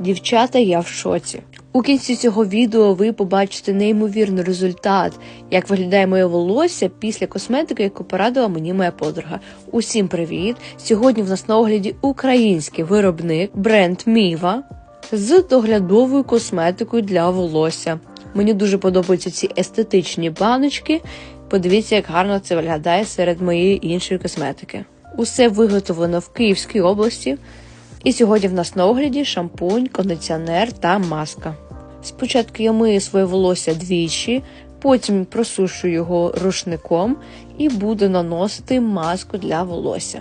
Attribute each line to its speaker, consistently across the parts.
Speaker 1: Дівчата, я в шоці. У кінці цього відео ви побачите неймовірний результат, як виглядає моє волосся після косметики, яку порадила мені моя подруга. Усім привіт! Сьогодні в нас на огляді український виробник бренд Міва з доглядовою косметикою для волосся. Мені дуже подобаються ці естетичні баночки. Подивіться, як гарно це виглядає серед моєї іншої косметики. Усе виготовлено в Київській області. І сьогодні в нас на огляді шампунь, кондиціонер та маска. Спочатку я мию своє волосся двічі, потім просушую його рушником і буду наносити маску для волосся.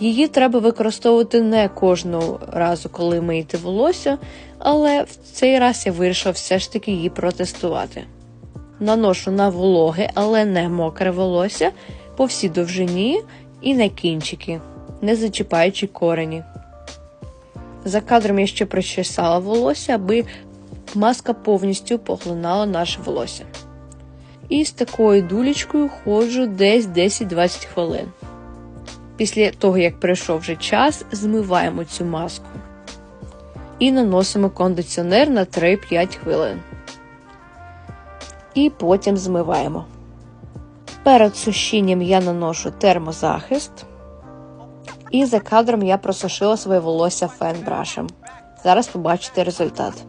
Speaker 1: Її треба використовувати не кожного разу, коли миєте волосся, але в цей раз я вирішила все ж таки її протестувати. Наношу на вологе, але не мокре волосся по всій довжині і на кінчики, не зачіпаючи корені. За кадром я ще причесала волосся, аби маска повністю поглинала наше волосся. І з такою дулечкою ходжу десь 10-20 хвилин. Після того, як пройшов вже час, змиваємо цю маску і наносимо кондиціонер на 3-5 хвилин. І потім змиваємо. Перед сушінням я наношу термозахист. І за кадром я просушила своє волосся фен-брашем. Зараз побачите результат.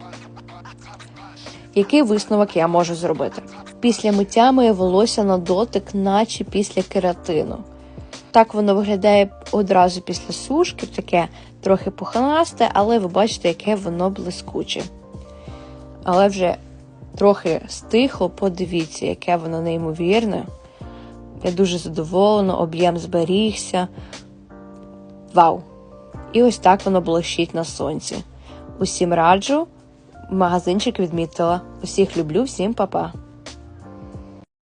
Speaker 1: Який висновок я можу зробити? Після миття моє волосся на дотик, наче після кератину. Так воно виглядає одразу після сушки, таке трохи пухнасте, але ви бачите, яке воно блискуче. Але вже трохи стихло, подивіться, яке воно неймовірне. Я дуже задоволена, об'єм зберігся. Вау! І ось так воно блищить на сонці. Усім раджу, магазинчик відмітила. Усіх люблю, всім па-па!